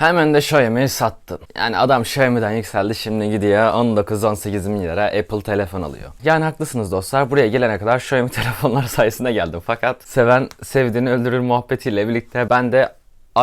Hemen de Xiaomi'yi sattın. Yani adam Xiaomi'den yükseldi şimdi gidiyor 19-18 milyara Apple telefon alıyor. Yani haklısınız dostlar buraya gelene kadar Xiaomi telefonlar sayesinde geldim. Fakat seven sevdiğini öldürür muhabbetiyle birlikte ben de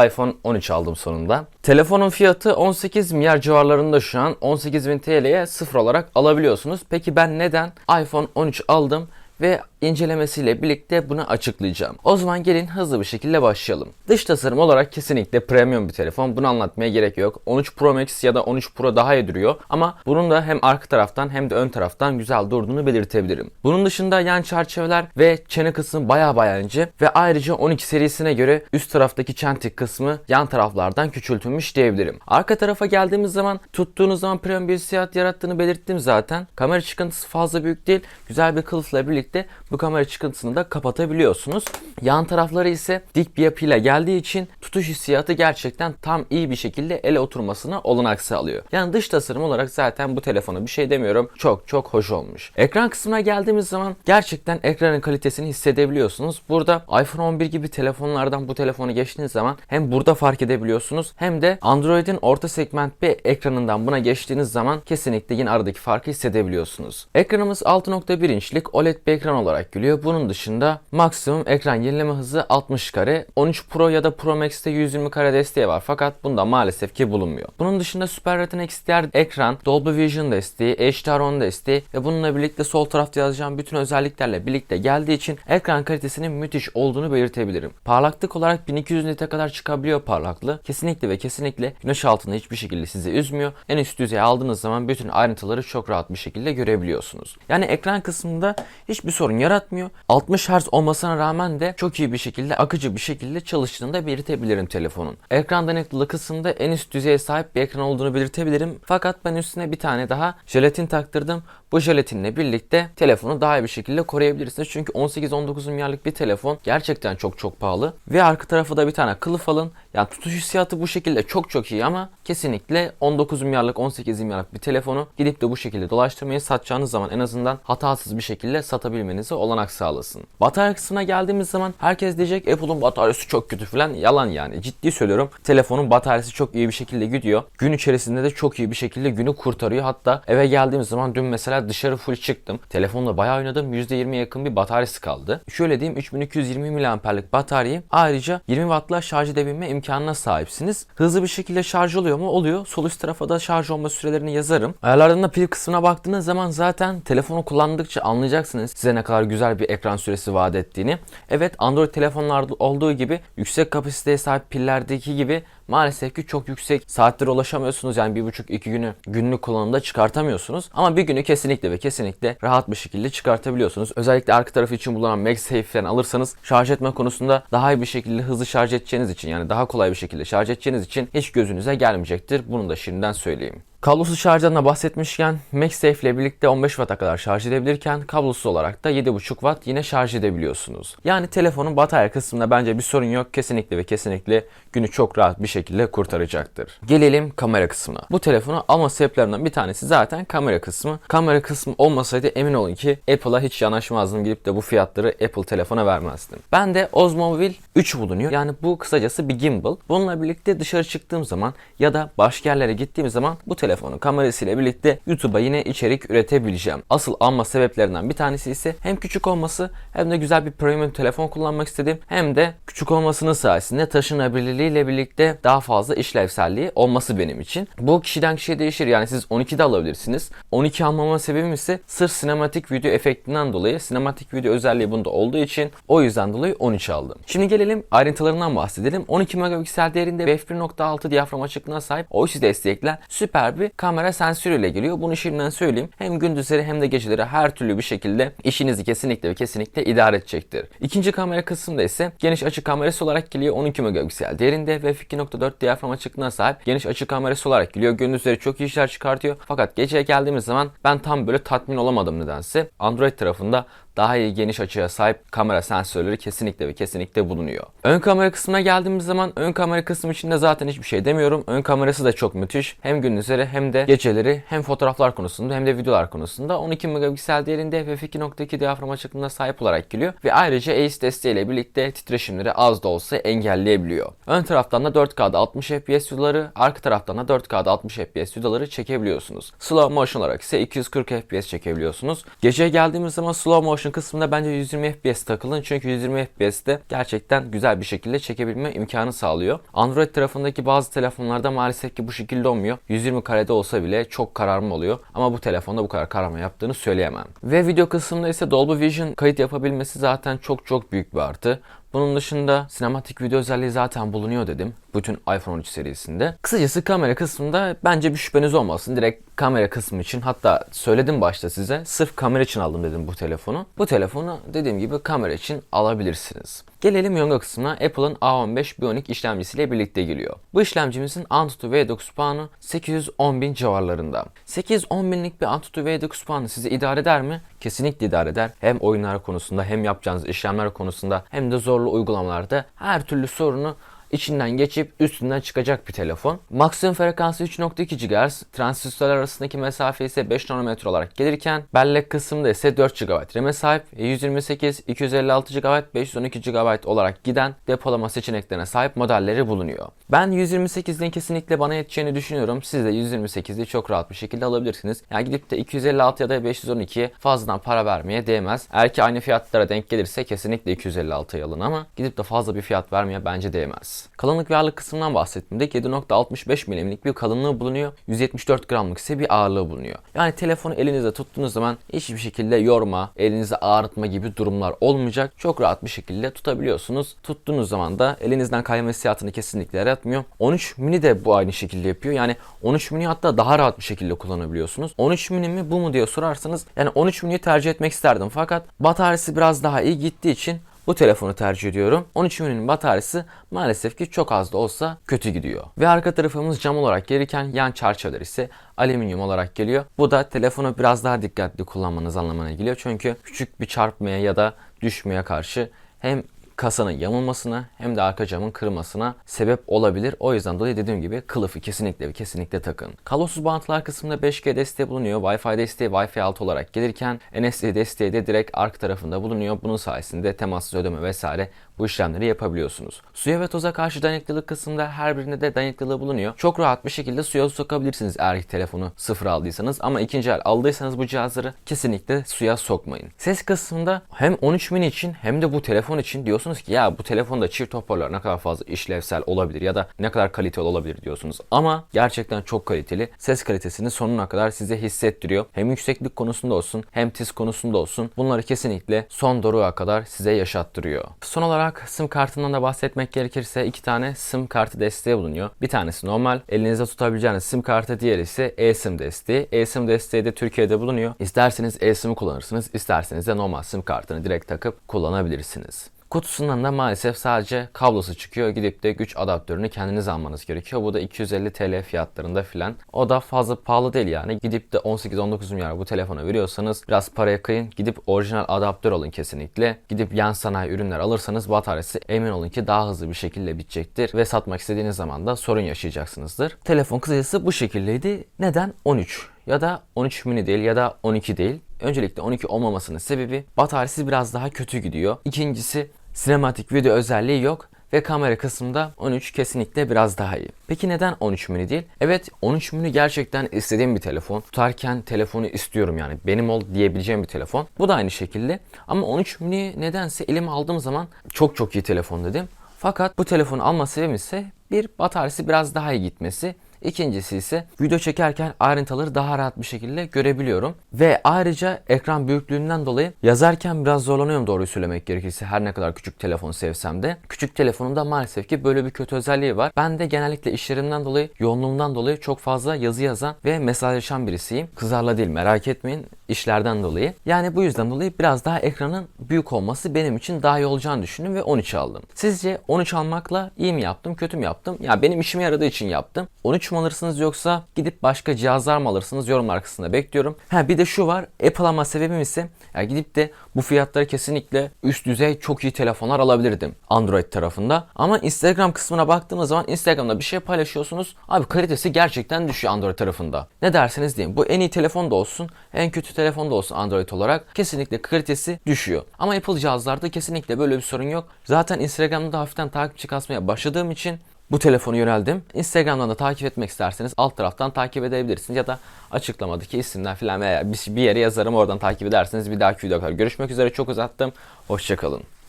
iPhone 13 aldım sonunda. Telefonun fiyatı 18 milyar civarlarında şu an. 18.000 TL'ye sıfır olarak alabiliyorsunuz. Peki ben neden iPhone 13 aldım? Ve incelemesiyle birlikte bunu açıklayacağım. O zaman gelin hızlı bir şekilde başlayalım. Dış tasarım olarak kesinlikle premium bir telefon. Bunu anlatmaya gerek yok. 13 Pro Max ya da 13 Pro daha iyi duruyor ama bunun da hem arka taraftan hem de ön taraftan güzel durduğunu belirtebilirim. Bunun dışında yan çerçeveler ve çene kısmı baya baya ince ve ayrıca 12 serisine göre üst taraftaki çentik kısmı yan taraflardan küçültülmüş diyebilirim. Arka tarafa geldiğimiz zaman tuttuğunuz zaman premium bir hissiyat yarattığını belirttim zaten. Kamera çıkıntısı fazla büyük değil. Güzel bir kılıfla birlikte bu kamera çıkıntısını da kapatabiliyorsunuz. Yan tarafları ise dik bir yapıyla geldiği için tutuş hissiyatı gerçekten tam iyi bir şekilde ele oturmasına olanak sağlıyor. Yani dış tasarım olarak zaten bu telefona bir şey demiyorum. Çok çok hoş olmuş. Ekran kısmına geldiğimiz zaman gerçekten ekranın kalitesini hissedebiliyorsunuz. Burada iPhone 11 gibi telefonlardan bu telefonu geçtiğiniz zaman hem burada fark edebiliyorsunuz hem de Android'in orta segment bir ekranından buna geçtiğiniz zaman kesinlikle yine aradaki farkı hissedebiliyorsunuz. Ekranımız 6.1 inçlik OLED bir ekran olarak geliyor. Bunun dışında maksimum ekran yenileme hızı 60 kare. 13 Pro ya da Pro Max'te 120 kare desteği var fakat bunda maalesef ki bulunmuyor. Bunun dışında Super Retina XDR ekran, Dolby Vision desteği, HDR10 desteği ve bununla birlikte sol tarafta yazacağım bütün özelliklerle birlikte geldiği için ekran kalitesinin müthiş olduğunu belirtebilirim. Parlaklık olarak 1200 nite kadar çıkabiliyor parlaklığı. Kesinlikle ve kesinlikle güneş altında hiçbir şekilde sizi üzmüyor. En üst düzeye aldığınız zaman bütün ayrıntıları çok rahat bir şekilde görebiliyorsunuz. Yani ekran kısmında hiçbir sorun yaratmıyor. 60 Hz olmasına rağmen de çok iyi bir şekilde akıcı bir şekilde çalıştığını da belirtebilirim telefonun. Ekran dayanıklılığı kısmında en üst düzeye sahip bir ekran olduğunu belirtebilirim. Fakat ben üstüne bir tane daha jelatin taktırdım. Bu jelatinle birlikte telefonu daha iyi bir şekilde koruyabilirsiniz. Çünkü 18-19 milyarlık bir telefon gerçekten çok çok pahalı. Ve arka tarafa da bir tane kılıf alın. Yani tutuş hissiyatı bu şekilde çok çok iyi ama kesinlikle 19 milyarlık 18 milyarlık bir telefonu gidip de bu şekilde dolaştırmayı satacağınız zaman en azından hatasız bir şekilde satabilmenizi olanak sağlasın. Batarya kısmına geldiğimiz zaman herkes diyecek Apple'ın bataryası çok kötü falan yalan yani. Ciddi söylüyorum. Telefonun bataryası çok iyi bir şekilde gidiyor. Gün içerisinde de çok iyi bir şekilde günü kurtarıyor. Hatta eve geldiğimiz zaman dün mesela dışarı full çıktım. Telefonla bayağı oynadım. %20'ye yakın bir bataryası kaldı. Şöyle diyeyim 3220 mAh'lik bataryayı ayrıca 20 Watt'la şarj edebilme imkanına sahipsiniz. Hızlı bir şekilde şarj oluyor mu? Oluyor. Sol üst tarafa da şarj olma sürelerini yazarım. Ayarlardan da pil kısmına baktığınız zaman zaten telefonu kullandıkça anlayacaksınız size ne kadar güzel bir ekran süresi vaat ettiğini. Evet Android telefonlarda olduğu gibi yüksek kapasiteye sahip pillerdeki gibi maalesef ki çok yüksek saatlere ulaşamıyorsunuz. Yani bir buçuk iki günü günlük kullanımda çıkartamıyorsunuz. Ama bir günü kesinlikle ve kesinlikle rahat bir şekilde çıkartabiliyorsunuz. Özellikle arka tarafı için bulunan MagSafe falan alırsanız şarj etme konusunda daha iyi bir şekilde hızlı şarj edeceğiniz için yani daha kolay bir şekilde şarj edeceğiniz için hiç gözünüze gelmeyecektir. Bunu da şimdiden söyleyeyim. Kablosuz şarjdan bahsetmişken MagSafe ile birlikte 15 Watt'a kadar şarj edebilirken kablosuz olarak da 7.5 Watt yine şarj edebiliyorsunuz. Yani telefonun batarya kısmında bence bir sorun yok. Kesinlikle ve kesinlikle günü çok rahat bir şekilde kurtaracaktır. Gelelim kamera kısmına. Bu telefonu alma sebeplerinden bir tanesi zaten kamera kısmı. Kamera kısmı olmasaydı emin olun ki Apple'a hiç yanaşmazdım gidip de bu fiyatları Apple telefona vermezdim. Ben de Osmo Mobile 3 bulunuyor. Yani bu kısacası bir gimbal. Bununla birlikte dışarı çıktığım zaman ya da başka yerlere gittiğim zaman bu telefonun kamerasıyla birlikte YouTube'a yine içerik üretebileceğim. Asıl alma sebeplerinden bir tanesi ise hem küçük olması hem de güzel bir premium telefon kullanmak istedim. Hem de küçük olmasının sayesinde taşınabilirliğiyle birlikte daha fazla işlevselliği olması benim için. Bu kişiden kişiye değişir. Yani siz 12 de alabilirsiniz. 12 almama sebebim ise sırf sinematik video efektinden dolayı sinematik video özelliği bunda olduğu için o yüzden dolayı 13 aldım. Şimdi gelelim ayrıntılarından bahsedelim. 12 megapiksel değerinde ve f1.6 diyafram açıklığına sahip OIS destekler süper bir kamera sensörüyle geliyor. Bunu şimdiden söyleyeyim. Hem gündüzleri hem de geceleri her türlü bir şekilde işinizi kesinlikle ve kesinlikle idare edecektir. İkinci kamera kısmında ise geniş açı kamerası olarak geliyor 12 megapiksel değerinde ve f2.4 diyafram açıklığına sahip geniş açı kamerası olarak geliyor. Gündüzleri çok iyi işler çıkartıyor. Fakat geceye geldiğimiz zaman ben tam böyle tatmin olamadım nedense. Android tarafında daha iyi geniş açıya sahip kamera sensörleri kesinlikle ve kesinlikle bulunuyor. Ön kamera kısmına geldiğimiz zaman ön kamera kısmı içinde zaten hiçbir şey demiyorum. Ön kamerası da çok müthiş. Hem gündüzleri hem de geceleri hem fotoğraflar konusunda hem de videolar konusunda 12 megapiksel değerinde f2.2 diyafram açıklığına sahip olarak geliyor ve ayrıca ACE desteğiyle birlikte titreşimleri az da olsa engelleyebiliyor. Ön taraftan da 4K'da 60 FPS videoları, arka taraftan da 4K'da 60 FPS videoları çekebiliyorsunuz. Slow motion olarak ise 240 FPS çekebiliyorsunuz. Geceye geldiğimiz zaman slow motion kısmında bence 120 FPS takılın çünkü 120 FPS'te gerçekten güzel bir şekilde çekebilme imkanı sağlıyor. Android tarafındaki bazı telefonlarda maalesef ki bu şekilde olmuyor. 120 karede olsa bile çok kararma oluyor ama bu telefonda bu kadar kararma yaptığını söyleyemem. Ve video kısmında ise Dolby Vision kayıt yapabilmesi zaten çok çok büyük bir artı. Bunun dışında sinematik video özelliği zaten bulunuyor dedim. Bütün iPhone 13 serisinde. Kısacası kamera kısmında bence bir şüpheniz olmasın. Direkt kamera kısmı için hatta söyledim başta size sırf kamera için aldım dedim bu telefonu. Bu telefonu dediğim gibi kamera için alabilirsiniz. Gelelim Yonga kısmına. Apple'ın A15 Bionic işlemcisiyle birlikte geliyor. Bu işlemcimizin Antutu V9 puanı 810 bin civarlarında. 810 binlik bir Antutu V9 puanı sizi idare eder mi? Kesinlikle idare eder. Hem oyunlar konusunda hem yapacağınız işlemler konusunda hem de zorlu uygulamalarda her türlü sorunu içinden geçip üstünden çıkacak bir telefon. Maksimum frekansı 3.2 GHz, transistörler arasındaki mesafe ise 5 nanometre olarak gelirken bellek kısmında ise 4 GB RAM'e sahip, 128, 256 GB, 512 GB olarak giden depolama seçeneklerine sahip modelleri bulunuyor. Ben 128'den kesinlikle bana yeteceğini düşünüyorum. Siz de 128'i çok rahat bir şekilde alabilirsiniz. Yani gidip de 256 ya da 512'ye fazladan para vermeye değmez. Eğer ki aynı fiyatlara denk gelirse kesinlikle 256'ya alın ama gidip de fazla bir fiyat vermeye bence değmez. Kalınlık ve ağırlık kısmından bahsettiğimde 7.65 milimlik bir kalınlığı bulunuyor. 174 gramlık ise bir ağırlığı bulunuyor. Yani telefonu elinizde tuttuğunuz zaman hiçbir şekilde yorma, elinizi ağrıtma gibi durumlar olmayacak. Çok rahat bir şekilde tutabiliyorsunuz. Tuttuğunuz zaman da elinizden kayma hissiyatını kesinlikle yaratmıyor. 13 mini de bu aynı şekilde yapıyor. Yani 13 mini hatta daha rahat bir şekilde kullanabiliyorsunuz. 13 mini mi bu mu diye sorarsanız yani 13 mini'yi tercih etmek isterdim fakat bataryası biraz daha iyi gittiği için bu telefonu tercih ediyorum. 13 mm'nin bataryası maalesef ki çok az da olsa kötü gidiyor. Ve arka tarafımız cam olarak gelirken yan çerçeveler ise alüminyum olarak geliyor. Bu da telefonu biraz daha dikkatli kullanmanız anlamına geliyor. Çünkü küçük bir çarpmaya ya da düşmeye karşı hem kasanın yamulmasına hem de arka camın kırılmasına sebep olabilir. O yüzden dolayı dediğim gibi kılıfı kesinlikle ve kesinlikle takın. Kablosuz bağlantılar kısmında 5G desteği bulunuyor. Wi-Fi desteği Wi-Fi 6 olarak gelirken NFC desteği de direkt arka tarafında bulunuyor. Bunun sayesinde temassız ödeme vesaire bu işlemleri yapabiliyorsunuz. Suya ve toza karşı dayanıklılık kısmında her birinde de dayanıklılığı bulunuyor. Çok rahat bir şekilde suya sokabilirsiniz eğer ki telefonu sıfır aldıysanız ama ikinci el aldıysanız bu cihazları kesinlikle suya sokmayın. Ses kısmında hem 13 mini için hem de bu telefon için diyorsunuz ki ya bu telefonda çift hoparlör ne kadar fazla işlevsel olabilir ya da ne kadar kaliteli olabilir diyorsunuz. Ama gerçekten çok kaliteli. Ses kalitesini sonuna kadar size hissettiriyor. Hem yükseklik konusunda olsun hem tiz konusunda olsun bunları kesinlikle son doruğa kadar size yaşattırıyor. Son olarak sim kartından da bahsetmek gerekirse iki tane sim kartı desteği bulunuyor. Bir tanesi normal elinizde tutabileceğiniz sim kartı diğeri ise eSIM desteği. eSIM desteği de Türkiye'de bulunuyor. İsterseniz eSIM'i kullanırsınız, isterseniz de normal sim kartını direkt takıp kullanabilirsiniz. Kutusundan da maalesef sadece kablosu çıkıyor. Gidip de güç adaptörünü kendiniz almanız gerekiyor. Bu da 250 TL fiyatlarında filan. O da fazla pahalı değil yani. Gidip de 18-19 milyar bu telefona veriyorsanız biraz paraya kıyın. Gidip orijinal adaptör alın kesinlikle. Gidip yan sanayi ürünler alırsanız bataryası emin olun ki daha hızlı bir şekilde bitecektir. Ve satmak istediğiniz zaman da sorun yaşayacaksınızdır. Telefon kısacası bu şekildeydi. Neden 13? ya da 13 mini değil ya da 12 değil. Öncelikle 12 olmamasının sebebi bataryası biraz daha kötü gidiyor. İkincisi sinematik video özelliği yok ve kamera kısmında 13 kesinlikle biraz daha iyi. Peki neden 13 mini değil? Evet 13 mini gerçekten istediğim bir telefon. Tutarken telefonu istiyorum yani benim ol diyebileceğim bir telefon. Bu da aynı şekilde ama 13 mini nedense elime aldığım zaman çok çok iyi telefon dedim. Fakat bu telefonu alma sebebim ise bir bataryası biraz daha iyi gitmesi. İkincisi ise video çekerken ayrıntıları daha rahat bir şekilde görebiliyorum. Ve ayrıca ekran büyüklüğünden dolayı yazarken biraz zorlanıyorum doğruyu söylemek gerekirse her ne kadar küçük telefon sevsem de. Küçük telefonumda maalesef ki böyle bir kötü özelliği var. Ben de genellikle işlerimden dolayı, yoğunluğumdan dolayı çok fazla yazı yazan ve mesajlaşan birisiyim. Kızarla değil merak etmeyin işlerden dolayı. Yani bu yüzden dolayı biraz daha ekranın büyük olması benim için daha iyi olacağını düşündüm ve 13 aldım. Sizce 13 almakla iyi mi yaptım, kötü mü yaptım? Ya benim işime yaradığı için yaptım. 13 mu alırsınız yoksa gidip başka cihazlar mı alırsınız yorumlar kısmında bekliyorum. Ha bir de şu var. Apple alma sebebim ise ya gidip de bu fiyatları kesinlikle üst düzey çok iyi telefonlar alabilirdim Android tarafında. Ama Instagram kısmına baktığımız zaman Instagram'da bir şey paylaşıyorsunuz. Abi kalitesi gerçekten düşüyor Android tarafında. Ne derseniz deyin. Bu en iyi telefon da olsun, en kötü telefon da olsun Android olarak kesinlikle kalitesi düşüyor. Ama Apple cihazlarda kesinlikle böyle bir sorun yok. Zaten Instagram'da da hafiften takipçi kasmaya başladığım için bu telefonu yöneldim. Instagram'dan da takip etmek isterseniz alt taraftan takip edebilirsiniz. Ya da açıklamadaki isimler falan veya bir yere yazarım oradan takip ederseniz bir dahaki videoda görüşmek üzere. Çok uzattım. Hoşçakalın.